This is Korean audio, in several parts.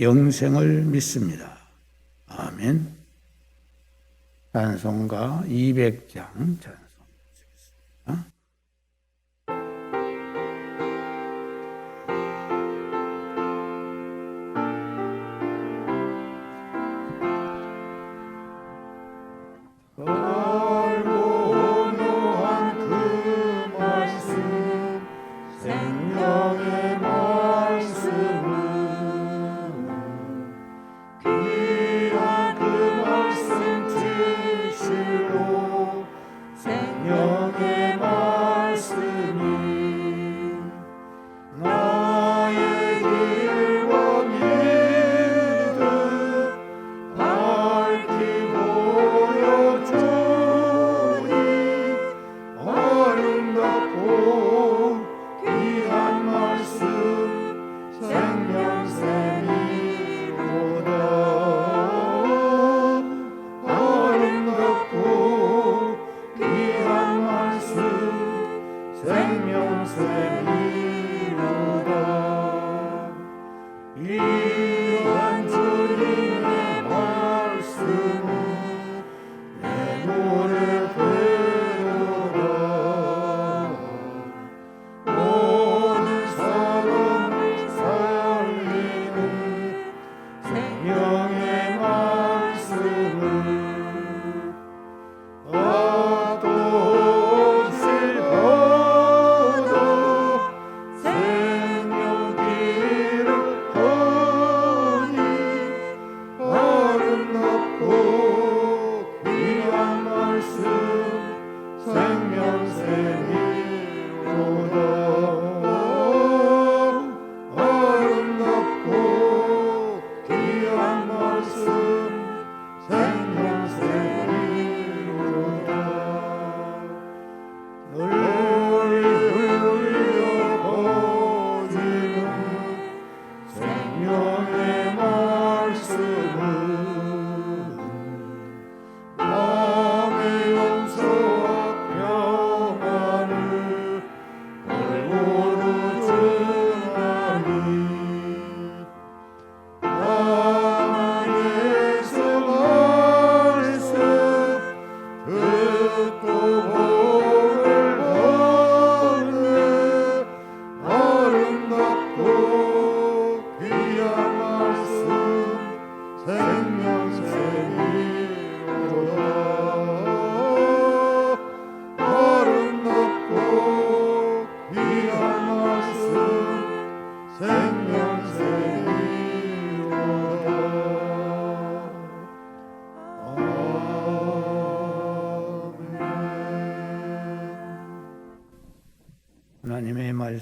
영생을 믿습니다. 아멘. 찬송가 200장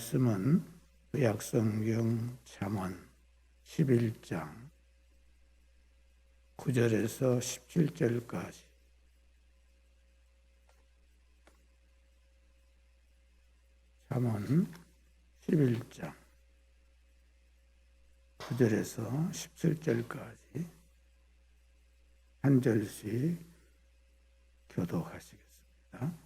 말씀은 약성경 잠언 11장 9절에서 17절까지 잠언 11장 9절에서 17절까지 한 절씩 교독하시겠습니다.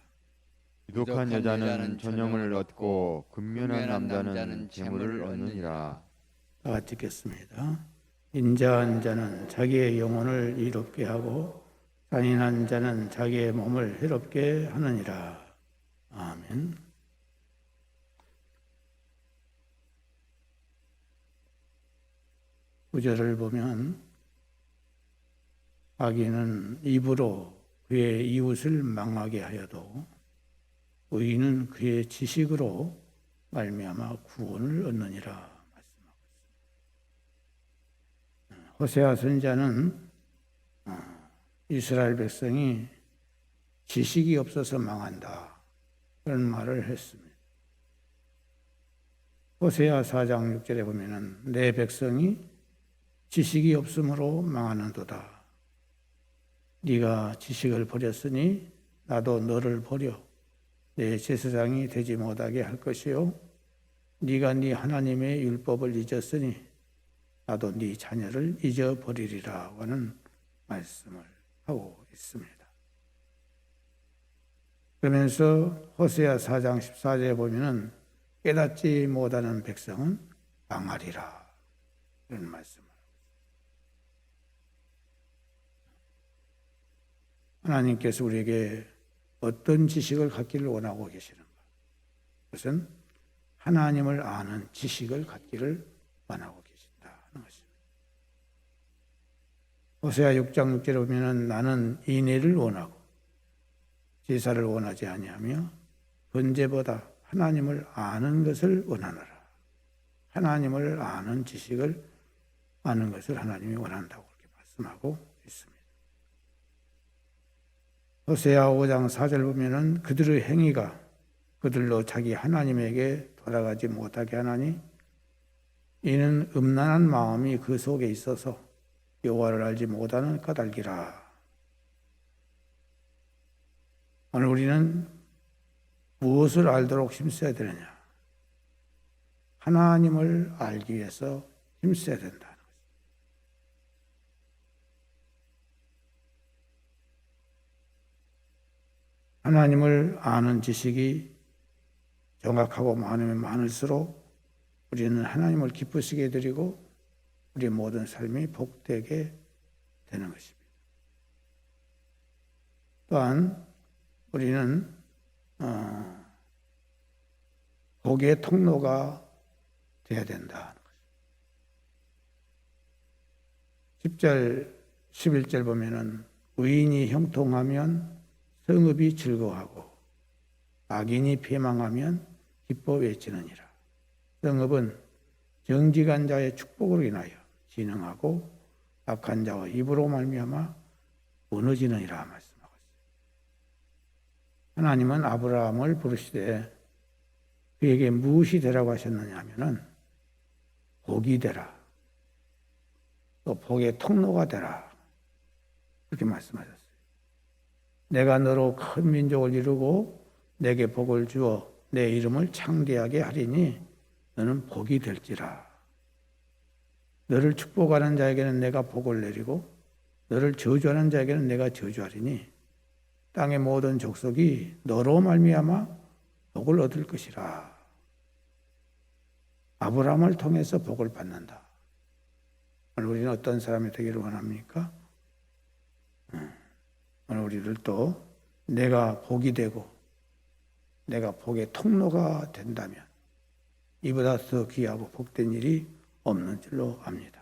유독한 여자는 전형을 얻고 근면한 남자는 재물을 얻느니라. 다 같이 읽겠습니다. 인자한 자는 자기의 영혼을 이롭게 하고 잔인한 자는 자기의 몸을 해롭게 하느니라. 아멘. 구절을 보면 악인은 입으로 그의 이웃을 망하게 하여도 의인은 그의 지식으로 말미암아 구원을 얻느니라 말씀하고 있습니다. 호세아 선자는 어, 이스라엘 백성이 지식이 없어서 망한다 그런 말을 했습니다. 호세아 4장 6절에 보면은 내 백성이 지식이 없으므로 망하는도다. 네가 지식을 버렸으니 나도 너를 버려 내 제사장이 되지 못하게 할 것이요. 네가 네 하나님의 율법을 잊었으니 나도 네 자녀를 잊어버리리라 하는 말씀을 하고 있습니다. 그러면서 호세아 4장 14절에 보면은 깨닫지 못하는 백성은 망하리라. 이런 말씀을 하나님께서 우리에게 어떤 지식을 갖기를 원하고 계시는가? 그것은 하나님을 아는 지식을 갖기를 원하고 계신다 하는 것입니다. 호세아 6장 6절에 보면은 나는 인애를 원하고 제사를 원하지 아니하며 번제보다 하나님을 아는 것을 원하노라. 하나님을 아는 지식을 아는 것을 하나님이 원한다고 그렇게 말씀하고. 호세아 5장 4절 보면은 그들의 행위가 그들로 자기 하나님에게 돌아가지 못하게 하나니 이는 음란한 마음이 그 속에 있어서 여호와를 알지 못하는 까닭이라. 오늘 우리는 무엇을 알도록 힘써야 되느냐? 하나님을 알기 위해서 힘써야 된다는 것입니다. 하나님을 아는 지식이 정확하고 많으면 많을수록 우리는 하나님을 기쁘시게 드리고 우리 모든 삶이 복되게 되는 것입니다. 또한 우리는 어, 복의 통로가 돼야 된다. 10절, 11절 보면은 의인이 형통하면 성읍이 즐거워하고 악인이 패망하면 기뻐 외치느니라. 성읍은 정직한 자의 축복으로 인하여 진흥하고 악한 자와 입으로 말미암아 무너지느니라 말씀하고 있어요. 하나님은 아브라함을 부르시되 그에게 무엇이 되라고 하셨느냐 하면은 복이 되라. 또 복의 통로가 되라. 그렇게 말씀하셨어요. 내가 너로 큰 민족을 이루고 내게 복을 주어 내 이름을 창대하게 하리니 너는 복이 될지라. 너를 축복하는 자에게는 내가 복을 내리고 너를 저주하는 자에게는 내가 저주하리니 땅의 모든 족속이 너로 말미암아 복을 얻을 것이라. 아브라함을 통해서 복을 받는다. 우리는 어떤 사람이 되기를 원합니까? 오늘 우리들도 내가 복이 되고 내가 복의 통로가 된다면 이보다 더 귀하고 복된 일이 없는 줄로 압니다.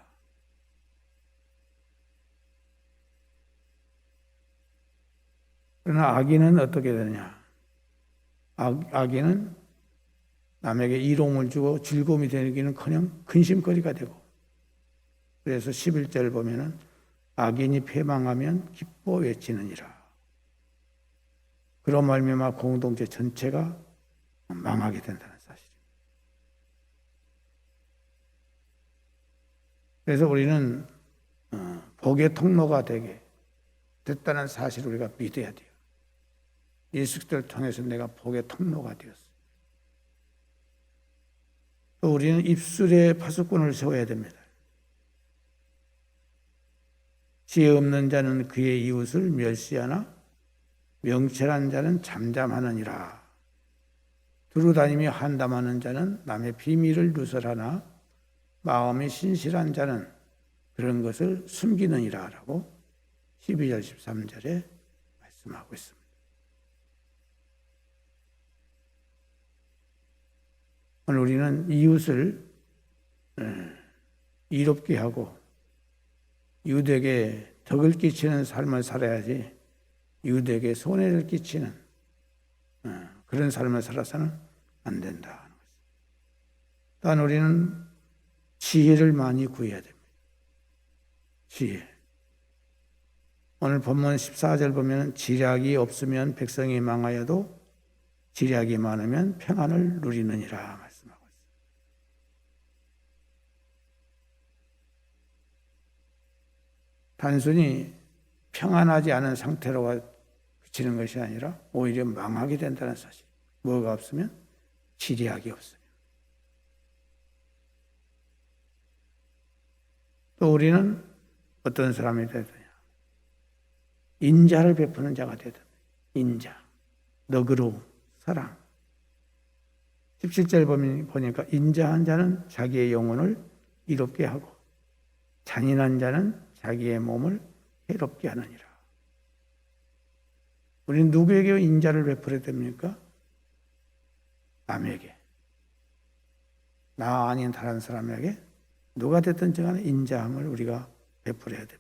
그러나 악인은 어떻게 되느냐? 악, 악인은 남에게 이로움을 주고 즐거움이 되기는 커녕 근심거리가 되고 그래서 11절 보면은 악인이 패망하면 기뻐 외치느니라. 그런 말미암아 공동체 전체가 망하게 된다는 사실입니다. 그래서 우리는 어, 복의 통로가 되게 됐다는 사실을 우리가 믿어야 돼요. 예수 그리스도를 통해서 내가 복의 통로가 되었어. 또 우리는 입술에 파수꾼을 세워야 됩니다. 지혜 없는 자는 그의 이웃을 멸시하나 명철한 자는 잠잠하느니라. 두루다니며 한담하는 자는 남의 비밀을 누설하나 마음이 신실한 자는 그런 것을 숨기느니라 라고 12절 13절에 말씀하고 있습니다. 오늘 우리는 이웃을 어, 이롭게 하고 이웃에게 덕을 끼치는 삶을 살아야지 이웃에게 손해를 끼치는 어, 그런 삶을 살아서는 안 된다. 또한 우리는 지혜를 많이 구해야 됩니다. 지혜. 오늘 본문 14절 보면 지략이 없으면 백성이 망하여도 지략이 많으면 평안을 누리느니라 말씀하고 있습니다. 단순히 평안하지 않은 상태로 그치는 것이 아니라 오히려 망하게 된다는 사실. 뭐가 없으면 지략이 없으면. 또 우리는 어떤 사람이 되느냐. 인자를 베푸는 자가 되다. 인자. 너그러움, 사랑. 17절 보면 보니까 인자한 자는 자기의 영혼을 이롭게 하고 잔인한 자는 자기의 몸을 해롭게 하느니라. 우리는 누구에게 인자를 베풀어야 됩니까? 남에게. 나 아닌 다른 사람에게 누가 됐든 간에 인자함을 우리가 베풀어야 됩니다.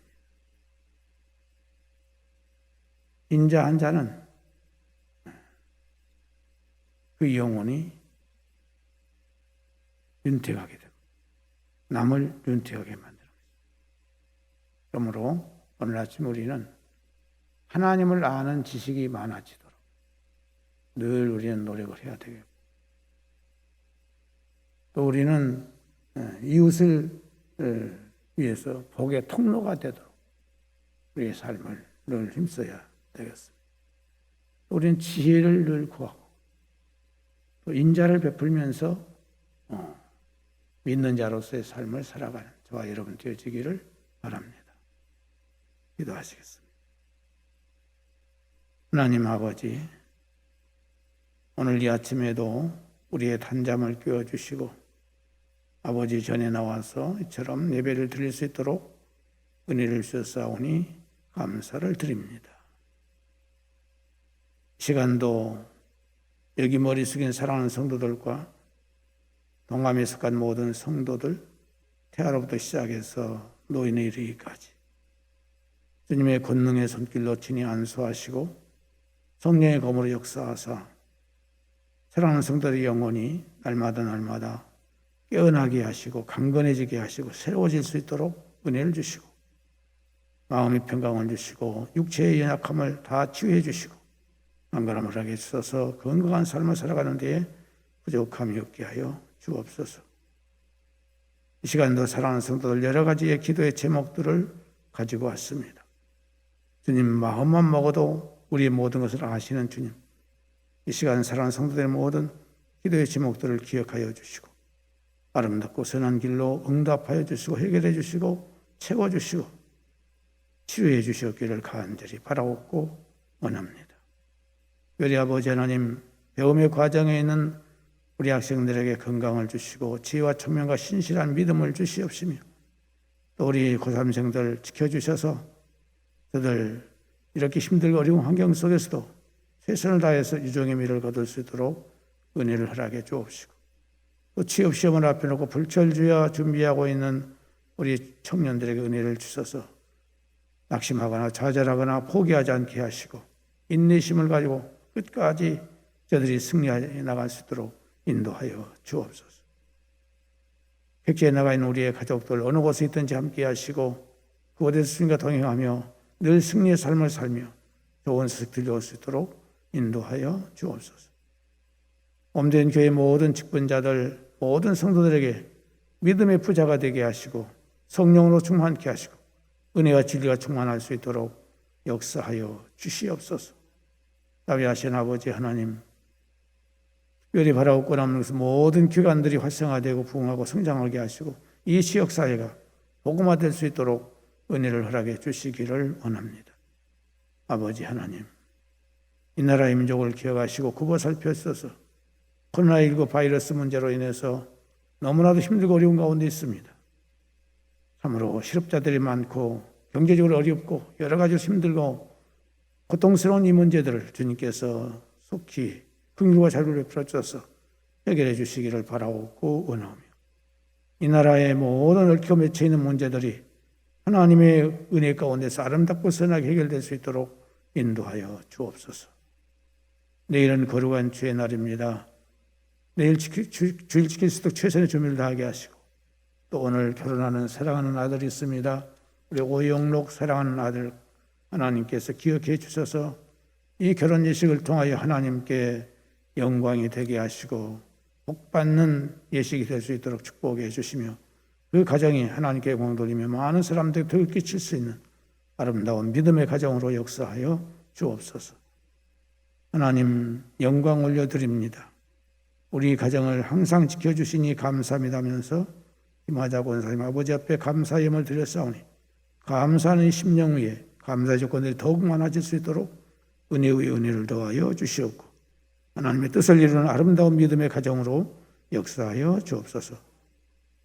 인자한 자는 그 영혼이 윤택하게 되고 남을 윤택하게 만들어. 그러므로 오늘 아침 우리는 하나님을 아는 지식이 많아지도록 늘 우리는 노력을 해야 되겠고 또 우리는 어, 이웃을 어, 위해서 복의 통로가 되도록 우리의 삶을 늘 힘써야 되겠습니다. 우리는 지혜를 늘 구하고 또 인자를 베풀면서 어, 믿는 자로서의 삶을 살아가는 저와 여러분 되어지기를 바랍니다. 기도하시겠습니다. 하나님 아버지, 오늘 이 아침에도 우리의 단잠을 깨워주시고 아버지 전에 나와서 이처럼 예배를 드릴 수 있도록 은혜를 주셨사오니 감사를 드립니다. 시간도 여기 머리 숙인 사랑하는 성도들과 동감에 속한 모든 성도들 태아로부터 시작해서 노인에 이르기까지 주님의 권능의 손길로 친히 안수하시고 성령의 검으로 역사하사 사랑하는 성도들의 영혼이 날마다 날마다 깨어나게 하시고 강건해지게 하시고 새로워질 수 있도록 은혜를 주시고 마음의 평강을 주시고 육체의 연약함을 다 치유해 주시고 안가람을 하게 주셔서 건강한 삶을 살아가는 데에 부족함이 없게 하여 주옵소서. 이 시간도 사랑하는 성도들 여러 가지의 기도의 제목들을 가지고 왔습니다. 주님 마음만 먹어도 우리의 모든 것을 아시는 주님. 이 시간 사랑하는 성도들의 모든 기도의 제목들을 기억하여 주시고 아름답고 선한 길로 응답하여 주시고 해결해 주시고 채워 주시고 치료해 주시옵기를 간절히 바라옵고 원합니다. 우리 아버지 하나님 배움의 과정에 있는 우리 학생들에게 건강을 주시고 지혜와 총명과 신실한 믿음을 주시옵시며 또 우리 고3생들 지켜주셔서 저들 이렇게 힘들고 어려운 환경 속에서도 최선을 다해서 유종의 미를 거둘 수 있도록 은혜를 허락해 주옵시고 또 취업 시험을 앞에 놓고 불철주야 준비하고 있는 우리 청년들에게 은혜를 주셔서 낙심하거나 좌절하거나 포기하지 않게 하시고 인내심을 가지고 끝까지 저들이 승리해 나갈 수 있도록 인도하여 주옵소서. 백지에 나가 있는 우리의 가족들 어느 곳에 있든지 함께 하시고 그곳에서 주님과 동행하며 늘 승리의 삶을 살며 좋은 소식 들려올 수 있도록 인도하여 주옵소서. 몸된 교회 모든 직분자들, 모든 성도들에게 믿음의 부자가 되게 하시고 성령으로 충만케 하시고 은혜와 진리가 충만할 수 있도록 역사하여 주시옵소서. 자비하신 아버지 하나님, 특별히 바라고 권하는 것은 모든 기관들이 활성화되고 부흥하고 성장하게 하시고 이 지역 사회가 복음화될 수 있도록 은혜를 허락해 주시기를 원합니다. 아버지 하나님, 이 나라의 민족을 기억하시고 굽어 살펴주셔서 코로나19 바이러스 문제로 인해서 너무나도 힘들고 어려운 가운데 있습니다. 참으로 실업자들이 많고 경제적으로 어렵고 여러 가지로 힘들고 고통스러운 이 문제들을 주님께서 속히 긍휼과 자비를 베풀어 주셔서 해결해 주시기를 바라고 원하오며 이 나라의 모든 얽혀 맺혀 있는 문제들이 하나님의 은혜 가운데서 아름답고 선하게 해결될 수 있도록 인도하여 주옵소서. 내일은 거룩한 주의 날입니다. 내일 지키, 주, 주일 지킬 수 있도록 최선의 준비를 다하게 하시고 또 오늘 결혼하는 사랑하는 아들이 있습니다. 우리 오영록 사랑하는 아들 하나님께서 기억해 주셔서 이 결혼 예식을 통하여 하나님께 영광이 되게 하시고 복 받는 예식이 될 수 있도록 축복해 주시며 그 가정이 하나님께 영광 돌리며 많은 사람들이 더 끼칠 수 있는 아름다운 믿음의 가정으로 역사하여 주옵소서. 하나님 영광 올려드립니다. 우리 가정을 항상 지켜주시니 감사합니다 면서 김하자 권사님 아버지 앞에 감사의 염을 드렸사오니 감사하는 심령 위에 감사의 조건들이 더욱 많아질 수 있도록 은혜의 은혜를 더하여 주시옵고 하나님의 뜻을 이루는 아름다운 믿음의 가정으로 역사하여 주옵소서.